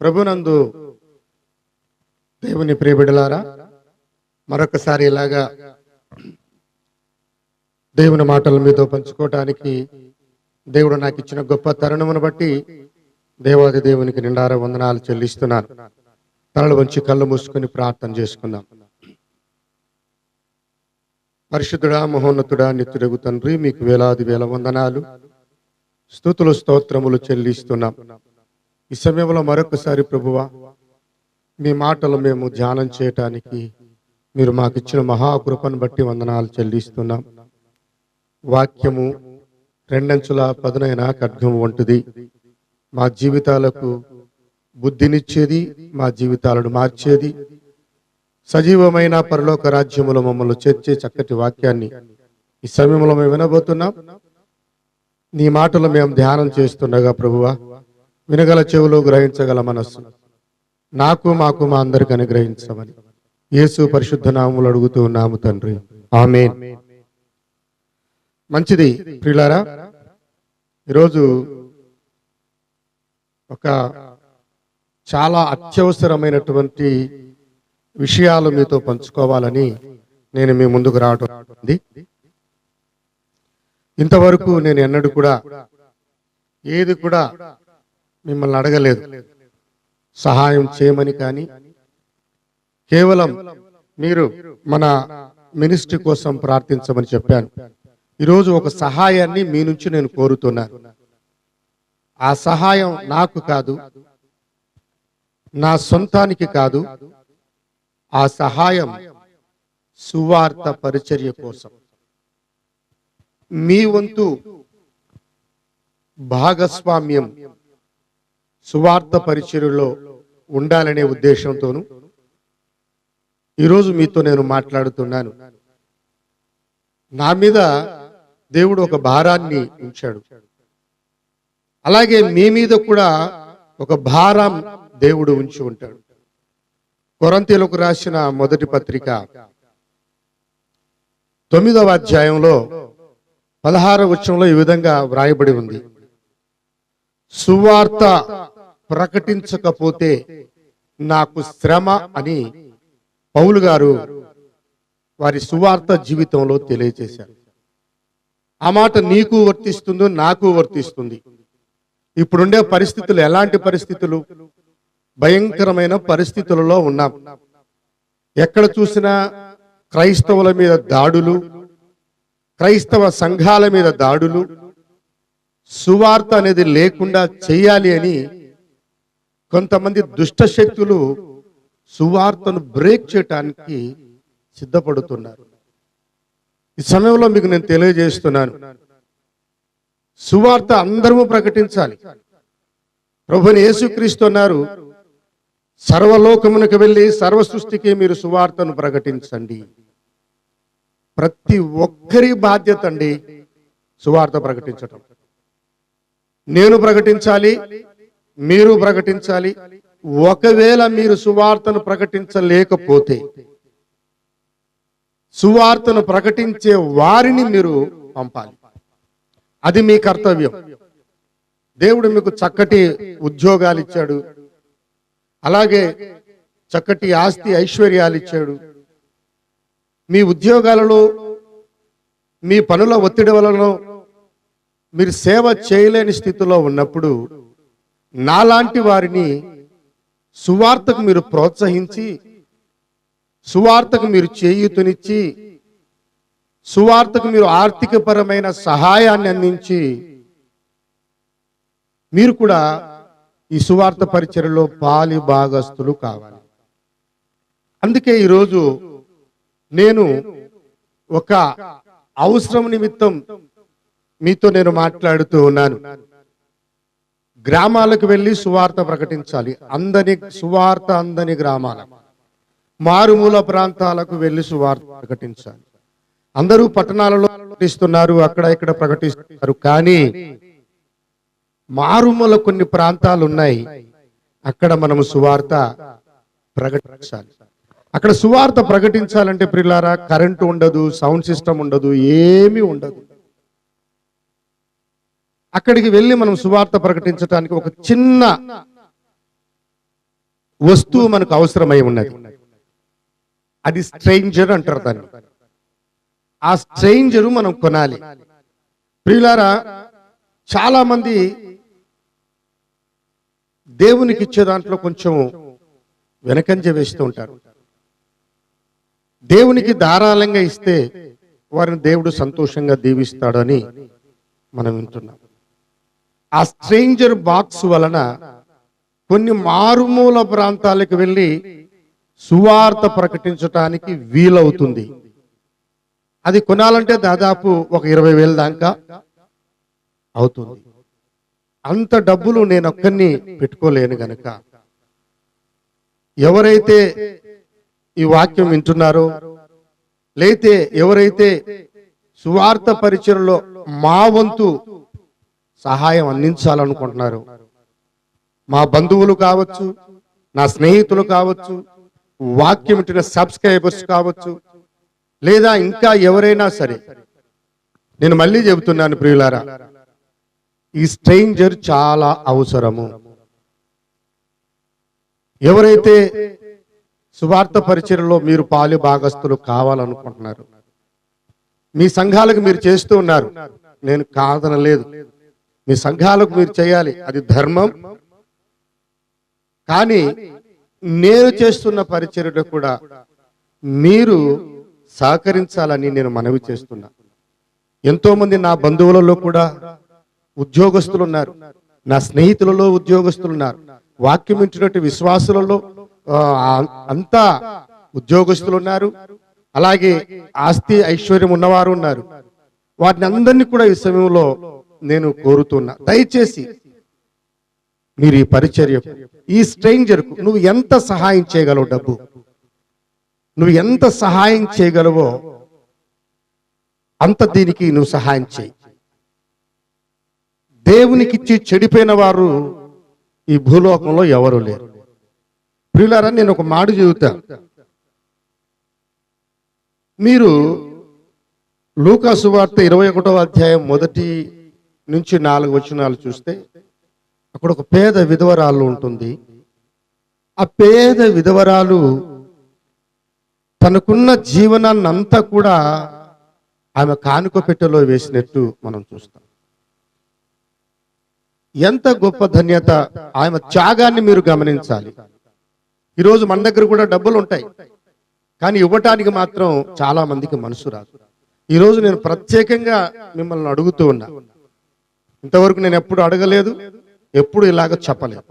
ప్రభునందు దేవుని ప్రియబిడలారా మరొకసారి ఇలాగా దేవుని మాటలు మీతో పంచుకోవటానికి దేవుడు నాకు ఇచ్చిన గొప్ప తరుణమును బట్టి దేవాది దేవునికి నిండార వందనాలు చెల్లిస్తున్నాను. తలలు వంచి కళ్ళు మూసుకొని ప్రార్థన చేసుకుందాం. పరిశుద్ధుడా మహోన్నతుడా నిత్యుడగు తండ్రి మీకు వేలాది వేల వందనాలు. స్థుతులు స్తోత్రములు చెల్లిస్తున్నాం. ఈ సమయంలో మరొకసారి ప్రభువా మీ మాటలు మేము ధ్యానం చేయటానికి మీరు మాకు ఇచ్చిన మహాకృపను బట్టి వందనాలు చెల్లిస్తున్నాం. వాక్యము రెండంచుల పదునైన ఖడ్గం వంటిది. మా జీవితాలకు బుద్ధినిచ్చేది మా జీవితాలను మార్చేది. సజీవమైన పరలోక రాజ్యములో మమ్మల్ని చేర్చే చక్కటి వాక్యాన్ని ఈ సమయంలో మేము వినబోతున్నాం. నీ మాటలు మేము ధ్యానం చేస్తుండగా ప్రభువా వినగల చెవులు గ్రహించగల మనస్సు. నాకు మాకు మా అందరికి అనుగ్రహించమని యేసు పరిశుద్ధ నామములు అడుగుతూ ఉన్నాము తండ్రి. ఆమె మంచిది ప్రిలారా ఈరోజు ఒక చాలా అత్యవసరమైనటువంటి విషయాలు మీతో పంచుకోవాలని నేను మీ ముందుకు రావడం ఇంతవరకు నేను ఎన్నడూ కూడా ఏది కూడా మిమ్మల్ని అడగలేదు. సహాయం చేయమని కానీ. కేవలం మీరు మన మినిస్ట్రీ కోసం ప్రార్థించమని చెప్పాను. ఈరోజు ఒక సహాయాన్ని మీ నుంచి నేను కోరుతున్నాను. ఆ సహాయం నాకు కాదు నా సొంతానికి కాదు ఆ సహాయం సువార్త పరిచర్య కోసం. మీ వంతు భాగస్వామ్యం సువార్త పరిచర్యలో ఉండాలనే ఉద్దేశంతోను ఈరోజు మీతో నేను మాట్లాడుతున్నాను. నా మీద దేవుడు ఒక భారాన్ని ఉంచాడు. అలాగే మీ మీద కూడా ఒక భారం దేవుడు ఉంచి ఉంటాడు. కొరంతీలకు రాసిన మొదటి పత్రిక తొమ్మిదవ అధ్యాయంలో పదహార వచ్చంలో ఈ విధంగా వ్రాయబడి ఉంది. సువార్త ప్రకటించకపోతే నాకు శ్రమ అని పౌలు గారు వారి సువార్త జీవితంలో తెలియజేశారు. ఆ మాట నీకు వర్తిస్తుందో నాకు వర్తిస్తుంది. ఇప్పుడుండే పరిస్థితులు ఎలాంటి పరిస్థితులు? భయంకరమైన పరిస్థితులలో ఉన్నాం. ఎక్కడ చూసినా క్రైస్తవుల మీద దాడులు క్రైస్తవ సంఘాల మీద దాడులు సువార్త అనేది లేకుండా చేయాలి అని కొంతమంది దుష్ట శక్తులు సువార్తను బ్రేక్ చేయటానికి సిద్ధపడుతున్నారు. ఈ సమయంలో మీకు నేను తెలియజేస్తున్నాను. సువార్త అందరము ప్రకటించాలి. ప్రభుని యేసుక్రీస్తు అన్నారు సర్వలోకమునకు వెళ్ళి సర్వ సృష్టికి మీరు సువార్తను ప్రకటించండి. ప్రతి ఒక్కరి బాధ్యత అండి సువార్త ప్రకటించటం. నేను ప్రకటించాలి మీరు ప్రకటించాలి. ఒకవేళ మీరు సువార్తను ప్రకటించలేకపోతే సువార్తను ప్రకటించే వారిని మీరు పంపాలి. అది మీ కర్తవ్యం. దేవుడు మీకు చక్కటి ఉద్యోగాలు ఇచ్చాడు. అలాగే చక్కటి ఆస్తి ఐశ్వర్యాలు ఇచ్చాడు. మీ ఉద్యోగాలలో మీ పనుల ఒత్తిడి వలన మీరు సేవ చేయలేని స్థితిలో ఉన్నప్పుడు నాలాంటి వారిని సువార్తకు మీరు ప్రోత్సహించి సువార్తకు మీరు చేయూతనిచ్చి సువార్తకు మీరు ఆర్థికపరమైన సహాయాన్ని అందించి మీరు కూడా ఈ సువార్త పరిచయలో పాలి భాగస్తులు కావాలి. అందుకే ఈరోజు నేను ఒక అవసరం నిమిత్తం మీతో నేను మాట్లాడుతూ ఉన్నాను. గ్రామాలకు వెళ్ళి సువార్త ప్రకటించాలి. అందని సువార్త అందని గ్రామాల మారుమూల ప్రాంతాలకు వెళ్ళి సువార్త ప్రకటించాలి. అందరూ పట్టణాలలో ప్రకటిస్తున్నారు అక్కడ ఇక్కడ ప్రకటిస్తున్నారు. కానీ మారుమూల కొన్ని ప్రాంతాలు ఉన్నాయి. అక్కడ మనము సువార్త ప్రకటించాలి. అక్కడ సువార్త ప్రకటించాలంటే ప్రిలారా కరెంటు ఉండదు సౌండ్ సిస్టమ్ ఉండదు ఏమీ ఉండదు. అక్కడికి వెళ్ళి మనం సువార్త ప్రకటించడానికి ఒక చిన్న వస్తువు మనకు అవసరమై ఉన్నది. అది స్ట్రేంజర్ అంటారు దాన్ని. ఆ స్ట్రేంజర్ మనం కొనాలి. ప్రియులారా చాలా మంది దేవునికి ఇచ్చే దాంట్లో కొంచెం వెనకంజ వేస్తూ ఉంటారు. దేవునికి ధారాళంగా ఇస్తే వారిని దేవుడు సంతోషంగా దీవిస్తాడని మనం వింటున్నాం. ఆ స్ట్రేంజర్ బాక్స్ వలన కొన్ని మారుమూల ప్రాంతాలకు వెళ్ళి సువార్త ప్రకటించటానికి వీలవుతుంది. అది కొనాలంటే దాదాపు ఒక ఇరవై వేల దాకా అవుతుంది. అంత డబ్బులు నేను ఒక్కరిని పెట్టుకోలేను గనక. ఎవరైతే ఈ వాక్యం వింటున్నారో లేతే ఎవరైతే సువార్త పరిచయలో మా వంతు సహాయం అందించాలనుకుంటున్నారు. మా బంధువులు కావచ్చు నా స్నేహితులు కావచ్చు వాక్యం వింటున్న సబ్స్క్రైబర్స్ కావచ్చు లేదా ఇంకా ఎవరైనా సరే నేను మళ్ళీ చెబుతున్నాను ప్రియులారా ఈ స్ట్రేంజర్ చాలా అవసరము. ఎవరైతే సువార్త పరిచయలో మీరు పాలు భాగస్తులు కావాలనుకుంటున్నారు మీ సంఘాలకు మీరు చేస్తూ ఉన్నారు నేను కాదనలేదు. మీ సంఘాలకు మీరు చేయాలి. అది ధర్మం. కానీ నేను చేస్తున్న పరిచర్యలో కూడా మీరు సహకరించాలని నేను మనవి చేస్తున్నా. ఎంతోమంది నా బంధువులలో కూడా ఉద్యోగస్తులు ఉన్నారు. నా స్నేహితులలో ఉద్యోగస్తులు ఉన్నారు. వాక్యం ఇచ్చినటువంటి విశ్వాసులలో అంతా ఉద్యోగస్తులు ఉన్నారు. అలాగే ఆస్తి ఐశ్వర్యం ఉన్నవారు ఉన్నారు. వాటిని అందరినీ కూడా ఈ సమయంలో నేను కోరుతున్నా. దయచేసి మీరు ఈ పరిచర్య ఈ స్ట్రేంజర్కు నువ్వు ఎంత సహాయం చేయగలవు డబ్బు? నువ్వు ఎంత సహాయం చేయగలవో అంత దీనికి నువ్వు సహాయం చేయి. దేవునికిచ్చి చెడిపోయిన వారు ఈ భూలోకంలో ఎవరు లేరు. ప్రియులారా నేను ఒక మాట చెబుతా. మీరు లూకాసు వార్త ఇరవై ఒకటో అధ్యాయం మొదటి నుంచి నాలుగు వచనాలు చూస్తే అక్కడ ఒక పేద విధవరాలు ఉంటుంది. ఆ పేద విధవరాలు తనకున్న జీవనాన్ని అంతా కూడా ఆమె కానుక పెట్టెలో వేసినట్టు మనం చూస్తాం. ఎంత గొప్ప ధన్యత ఆమె త్యాగాన్ని మీరు గమనించాలి. ఈరోజు మన దగ్గర కూడా డబ్బులు ఉంటాయి కానీ ఇవ్వటానికి మాత్రం చాలా మందికి మనసు రాదు. ఈరోజు నేను ప్రత్యేకంగా మిమ్మల్ని అడుగుతూ ఉన్నా ఇంతవరకు నేను ఎప్పుడు అడగలేదు ఎప్పుడు ఇలాగ చెప్పలేదు.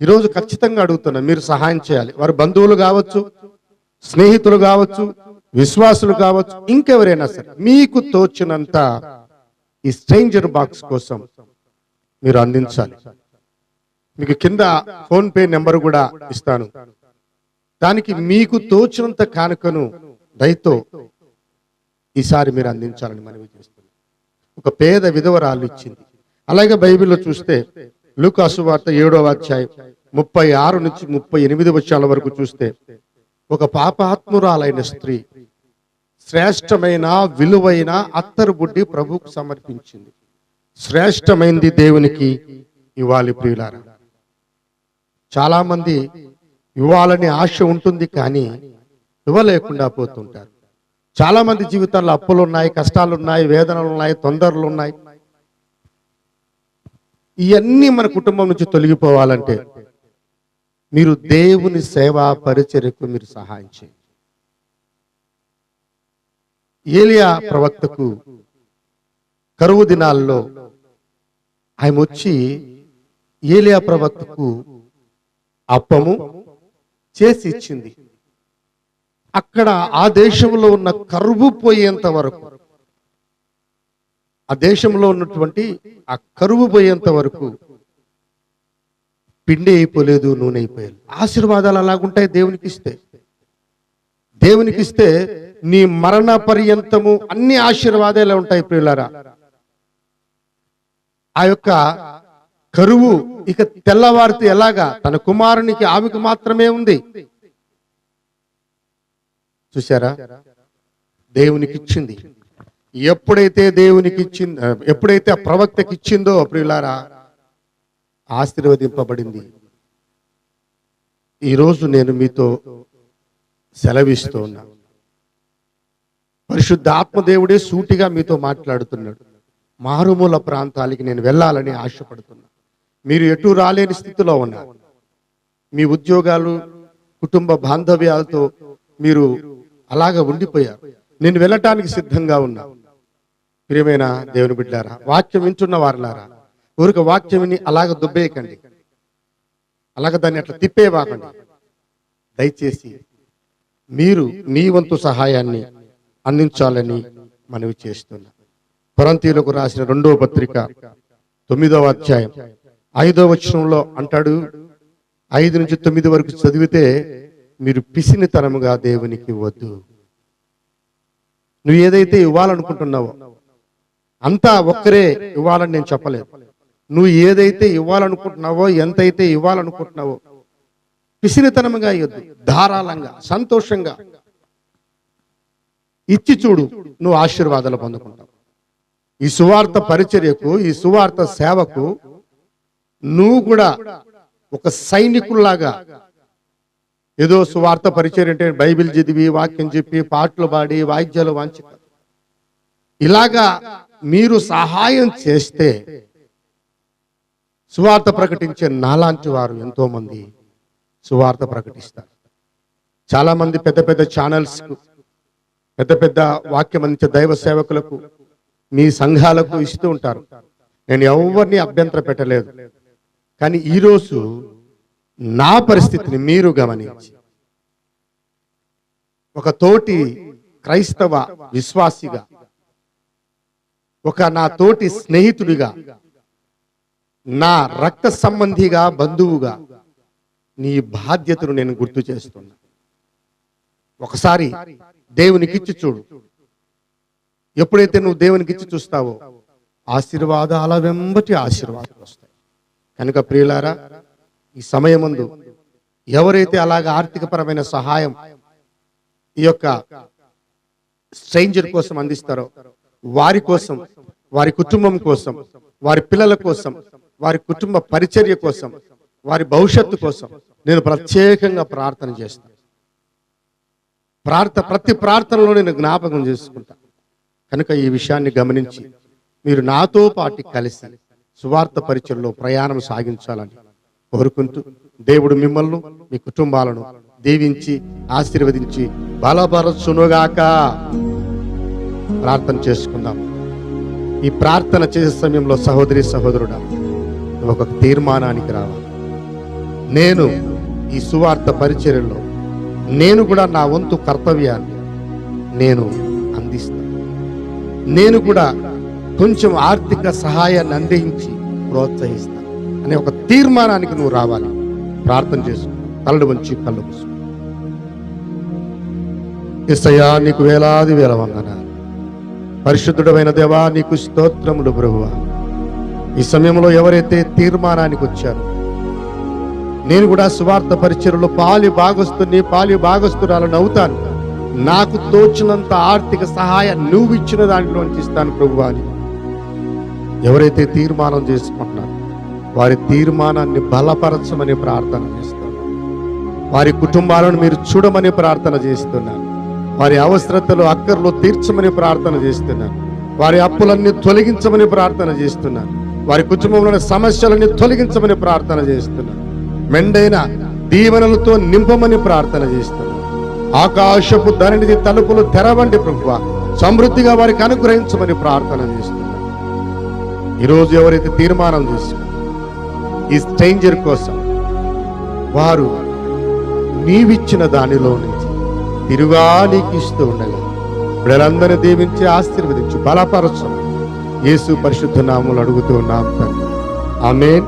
ఈరోజు ఖచ్చితంగా అడుగుతున్నా మీరు సహాయం చేయాలి. వారి బంధువులు కావచ్చు స్నేహితులు కావచ్చు విశ్వాసులు కావచ్చు ఇంకెవరైనా సరే మీకు తోచినంత ఈ స్ట్రేంజర్ బాక్స్ కోసం మీరు అందించాలి. మీకు కింద ఫోన్ పే నెంబర్ కూడా ఇస్తాను. దానికి మీకు తోచినంత కానుకను దయతో ఈసారి మీరు అందించాలని మనవి చేస్తున్నాను. ఒక పేద విధవరాలు ఇచ్చింది. అలాగే బైబిల్లో చూస్తే లూకాసు వార్త ఏడవ అధ్యాయం ముప్పై ఆరు నుంచి ముప్పై ఎనిమిది వచ్చాల వరకు చూస్తే ఒక పాపాత్మురాలైన స్త్రీ శ్రేష్టమైన విలువైన అత్తరు బుడ్డి ప్రభువుకు సమర్పించింది. శ్రేష్టమైంది దేవునికి ఇవ్వాలి ప్రియులారా. చాలా మంది ఇవ్వాలని ఆశ ఉంటుంది కానీ ఇవ్వలేకుండా పోతుంటారు. చాలా మంది జీవితాల్లో అప్పులు ఉన్నాయి కష్టాలు ఉన్నాయి వేదనలు ఉన్నాయి తొందరలు ఉన్నాయి ఇవన్నీ మన కుటుంబం నుంచి తొలగిపోవాలంటే మీరు దేవుని సేవా పరిచర్యకు మీరు సహాయం చేయండి. ఏలియా ప్రవక్తకు కరువు దినాల్లో ఆయన వచ్చి ఏలియా ప్రవక్తకు అప్పము చేసి ఇచ్చింది. అక్కడ ఆ దేశంలో ఉన్న కరువు పోయేంత వరకు ఆ దేశంలో ఉన్నటువంటి ఆ కరువు పోయేంత వరకు పిండి అయిపోలేదు నూనె అయిపోయాలి ఆశీర్వాదాలు అలాగుంటాయి దేవునికి ఇస్తే. దేవునికి ఇస్తే నీ మరణ పర్యంతము అన్ని ఆశీర్వాదాలు ఉంటాయి ప్రియులారా. ఆ యొక్క కరువు ఇక తెల్లవారితే ఎలాగా? తన కుమారునికి ఆమెకు మాత్రమే ఉంది. చూసారా దేవునికి ఇచ్చింది ఎప్పుడైతే దేవునికి ఇచ్చింది ఎప్పుడైతే ఆ ప్రవక్తకి ఇచ్చిందో ప్రియులారా ఆశీర్వదింపబడింది. ఈరోజు నేను మీతో సెలవిస్తూ ఉన్నా. పరిశుద్ధ ఆత్మదేవుడే సూటిగా మీతో మాట్లాడుతున్నాడు. మారుమూల ప్రాంతాలకి నేను వెళ్ళాలని ఆశపడుతున్నా. మీరు ఎటు రాలేని స్థితిలో ఉన్నారు మీ ఉద్యోగాలు కుటుంబ బాంధవ్యాలతో మీరు అలాగ ఉండిపోయారు. నేను వెళ్ళటానికి సిద్ధంగా ఉన్నా. ప్రియమైన దేవుని బిడ్డారా వాక్యం వింటున్న వారులారా ఊరిక వాక్యం విని అలాగ దుబ్బేయకండి. అలాగ దాన్ని అట్లా తిప్పేవాకండి. దయచేసి మీరు మీ వంతు సహాయాన్ని అందించాలని మనవి చేస్తున్నా. కొరంతీలకు రాసిన రెండవ పత్రిక తొమ్మిదవ అధ్యాయం ఐదవ వచనంలో అంటాడు ఐదు నుంచి తొమ్మిది వరకు చదివితే మీరు పిసినితనముగా దేవునికి ఇవ్వద్దు నువ్వు ఏదైతే ఇవ్వాలనుకుంటున్నావో అంతా ఒక్కరే ఇవ్వాలని నేను చెప్పలేదు. నువ్వు ఏదైతే ఇవ్వాలనుకుంటున్నావో ఎంతైతే ఇవ్వాలనుకుంటున్నావో పిసినితనంగా ఇవ్వద్దు ధారాళంగా సంతోషంగా. ఇచ్చి చూడు నువ్వు ఆశీర్వాదాలు పొందుకుంటావు. ఈ సువార్త పరిచర్యకు ఈ సువార్త సేవకు నువ్వు కూడా ఒక సైనికుల్లాగా ఏదో సువార్త పరిచర్య అంటే బైబిల్ చదివి వాక్యం చెప్పి పాటలు పాడి వాయిద్యాలు వాంచి ఇలాగా మీరు సహాయం చేస్తే సువార్త ప్రకటించే నాలాంటి వారు ఎంతోమంది సువార్త ప్రకటిస్తారు. చాలామంది పెద్ద పెద్ద ఛానల్స్కు పెద్ద పెద్ద వాక్యం అందించే దైవ సేవకులకు మీ సంఘాలకు ఇస్తూ ఉంటారు. నేను ఎవరిని అభ్యంతర పెట్టలేదు. కానీ ఈరోజు నా పరిస్థితిని మీరు గమనించి ఒక తోటి క్రైస్తవ విశ్వాసిగా ఒక నా తోటి స్నేహితుడిగా నా రక్త సంబంధిగా బంధువుగా నీ బాధ్యతను నేను గుర్తు చేస్తున్నా. ఒకసారి దేవునికి ఇచ్చి చూడు. ఎప్పుడైతే నువ్వు దేవునికి ఇచ్చి చూస్తావో ఆశీర్వాదాల వెంబటి ఆశీర్వాదాలు వస్తాయి. కనుక ప్రియులారా ఈ సమయమందు ఎవరైతే అలాగ ఆర్థికపరమైన సహాయం ఈ యొక్క స్ట్రేంజర్ కోసం అందిస్తారో వారి కోసం వారి కుటుంబం కోసం వారి పిల్లల కోసం వారి కుటుంబ పరిచర్య కోసం వారి భవిష్యత్తు కోసం నేను ప్రత్యేకంగా ప్రార్థన చేస్తాను ప్రార్థ ప్రతి ప్రార్థనలో నేను జ్ఞాపకం చేసుకుంటా. కనుక ఈ విషయాన్ని గమనించి మీరు నాతో పాటు కలిసి సువార్త పరిచయంలో ప్రయాణం సాగించాలని కోరుకుంటూ దేవుడు మిమ్మల్ని మీ కుటుంబాలను దీవించి ఆశీర్వదించి బలపరచునుగాక. ప్రార్థన చేసుకుందాం. ఈ ప్రార్థన చేసే సమయంలో సహోదరి సహోదరుడా ఒక తీర్మానానికి రావాలి. నేను ఈ సువార్త పరిచర్యలో నేను కూడా నా వంతు కర్తవ్యాన్ని నేను అందిస్తాను. నేను కూడా కొంచెం ఆర్థిక సహాయాన్ని అందించి ప్రోత్సహిస్తాను అనే ఒక తీర్మానానికి నువ్వు రావాలి. ప్రార్థన చేసు కళ్ళు వంచి కళ్ళు మూసుకో. నీకు వేలాది వేల వందనాలు. పరిశుద్ధుడమైన దేవా నీకు స్తోత్రములు ప్రభువ. ఈ సమయంలో ఎవరైతే తీర్మానానికి వచ్చారో నేను కూడా సువార్త పరిచయలో పాలి భాగస్తుని పాలి భాగస్తురాలను అవుతాను. నాకు తోచినంత ఆర్థిక సహాయం నువ్వు ఇచ్చిన దాంట్లోంచి ఇస్తాను ప్రభు అని. ఎవరైతే తీర్మానం చేసుకుంటున్నారో వారి తీర్మానాన్ని బలపరచమని ప్రార్థన చేస్తున్నాను. వారి కుటుంబాలను మీరు చూడమని ప్రార్థన చేస్తున్నాను. వారి అవసరతలు అక్కర్లు తీర్చమని ప్రార్థన చేస్తున్నాను. వారి అప్పులన్నీ తొలగించమని ప్రార్థన చేస్తున్నాను. వారి కుటుంబంలోని సమస్యలన్నీ తొలగించమని ప్రార్థన చేస్తున్నాను. మెండైన దీవెనలతో నింపమని ప్రార్థన చేస్తున్నాను. ఆకాశపు ధరణిది తలుపులు తెరవండి ప్రభువ. సమృద్ధిగా వారికి అనుగ్రహించమని ప్రార్థన చేస్తున్నాను. ఈరోజు ఎవరైతే తీర్మానం చేసుకున్నారు ఈ స్ట్రేంజర్ కోసం వారు నీవిచ్చిన దానిలో నుంచి తిరుగా నీకు ఇస్తూ ఉండగా బిడ్డలందరూ దీవించి ఆశీర్వదించి బలపరచు. యేసు పరిశుద్ధ నామలు అడుగుతూ ఉన్నాం తండ్రి. ఆమెన్.